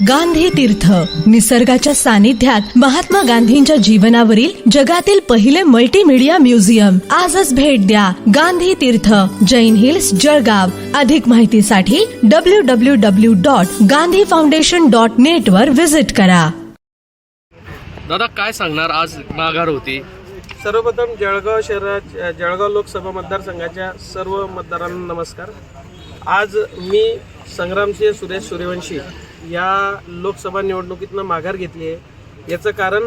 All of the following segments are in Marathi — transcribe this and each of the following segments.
गांधी तीर्थ. निसर्गाच्या सानिध्यात महात्मा गांधींच्या जीवनावरील जगातील पहिले मल्टीमीडिया म्युझियम आजच भेट द्या गांधी तीर्थ. जैन हिल्स जळगाव. अधिक माहितीसाठी W W W dot Gandhi foundation dot net वर विजिट करा. दादा काय सांगणार? आज माघार होती. सर्वप्रथम जळगाव शहरात जळगाव लोकसभा मतदारसंघाच्या सर्व मतदारांना नमस्कार. आज मी संग्रामसिंह सुरेश सूर्यवंशी या लोकसभा निवडणुकीतनं माघार घेतली आहे. याचं कारण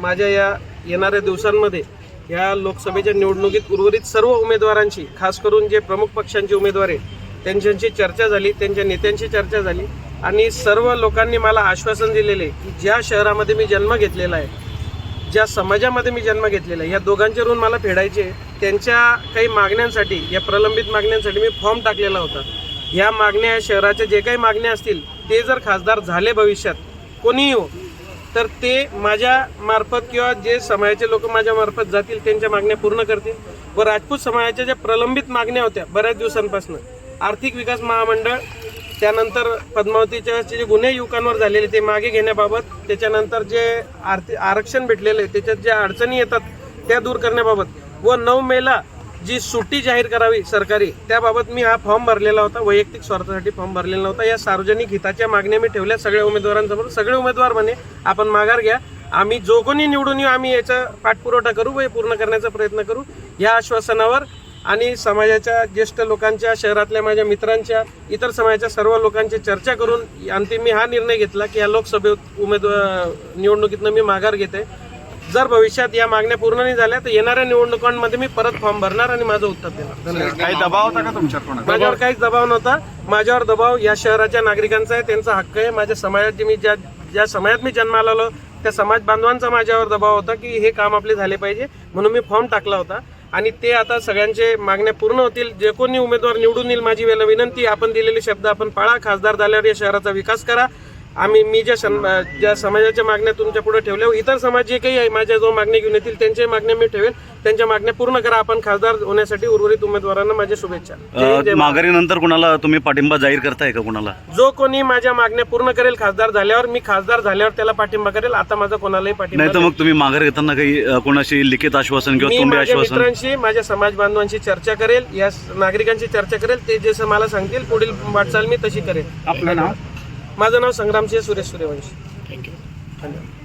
माझ्या या येणाऱ्या दिवसांमध्ये या लोकसभेच्या निवडणुकीत उर्वरित सर्व उमेदवारांशी खास करून जे प्रमुख पक्षांचे उमेदवार आहेत त्यांच्याशी चर्चा झाली त्यांच्या नेत्यांशी चर्चा झाली आणि सर्व लोकांनी मला आश्वासन दिलेले की ज्या शहरामध्ये मी जन्म घेतलेला आहे ज्या समाजामध्ये मी जन्म घेतलेला आहे या दोघांचे ऋण मला फेडायचे त्यांच्या काही मागण्यांसाठी या प्रलंबित मागण्यांसाठी मी फॉर्म टाकलेला होता. ह्या मागण्या शहराच्या जे काही मागण्या असतील ते जर खासदार झाले भविष्यात कोणीही हो तर ते माझ्या मार्फत किंवा जे समाजाचे लोक माझ्या मार्फत जातील त्यांच्या मागण्या पूर्ण करतील. व राजपूत समाजाच्या ज्या प्रलंबित मागण्या होत्या बऱ्याच दिवसांपासून आर्थिक विकास महामंडळ त्यानंतर पद्मावतीच्या जे गुन्हे युवकांवर झालेले ते मागे घेण्याबाबत त्याच्यानंतर जे आर्थिक आरक्षण भेटलेले त्याच्यात ज्या अडचणी येतात त्या दूर करण्याबाबत व नऊ मेला जी सुट्टी जाहीर करावी सरकारी त्याबाबत मी हा फॉर्म भरलेला होता वैयक्तिक स्वार्थासाठी फॉर्म भरलेला होता या सार्वजनिक हिताच्या मागण्या मी ठेवल्या सगळ्या उमेदवारांसमोर. सगळे उमेदवार म्हणे आपण माघार घ्या. आम्ही जो कोणी निवडून येऊ आम्ही याचा पाठपुरवठा करू व हे पूर्ण करण्याचा प्रयत्न करू. या आश्वासनावर आणि समाजाच्या ज्येष्ठ लोकांच्या शहरातल्या माझ्या मित्रांच्या इतर समाजाच्या सर्व लोकांची चर्चा करून अंतिम मी हा निर्णय घेतला की या लोकसभेत उमेदवार निवडणुकीतनं मी माघार घेते. जर भविष्यात या मागण्या पूर्ण नाही झाल्या तर येणाऱ्या निवडणुकांमध्ये मी परत फॉर्म भरणार आणि माझं उत्तर देणार. काही दबाव होता का तुमच्यावर कोणाचा? माझ्यावर काहीच दबाव नव्हता. माझ्यावर दबाव या शहराच्या नागरिकांचा आहे त्यांचा हक्क आहे. माझ्या समाजात जे मी ज्या ज्या समाजात मी जन्माला आलो त्या समाज बांधवांचा माझ्यावर दबाव होता की हे काम आपले झाले पाहिजे. म्हणून मी फॉर्म टाकला होता. आणि ते आता सगळ्यांचे मागण्या पूर्ण होतील. जे कोणी उमेदवार निवडून येईल माझी वेळ विनंती आपण दिलेले शब्द आपण पाळा. खासदार झाल्यावर या शहराचा विकास करा. आम्ही मी ज्या ज्या समाजाच्या मागण्या तुमच्यापुढे ठेवल्या इतर समाज जे काही आहे माझ्या जो मागण्या घेऊन येतील त्यांच्याही मागण्या मी ठेवेल त्यांच्या मागण्या पूर्ण करा. आपण खासदार होण्यासाठी उर्वरित उमेदवारांना माझ्या शुभेच्छा. माघारीनंतर कुणाला तुम्ही पाठिंबा जाहीर करताय का कुणाला? जो कोणी माझ्या मागण्या पूर्ण करेल खासदार झाल्यावर मी खासदार झाल्यावर त्याला पाठिंबा करेल. आता माझा कोणालाही पाठिंबा नाही. तर मग तुम्ही माघार घेताना काही कोणाशी लिखित आश्वासन किंवा मित्रांशी माझ्या समाज बांधवांशी चर्चा करेल या नागरिकांशी चर्चा करेल ते जसं मला सांगतील पुढील वाटचाल मी तशी करेल आपलं नाव? माझं नाव संग्रामसिंह सुरेश सूर्यवंशी. धन्यवाद.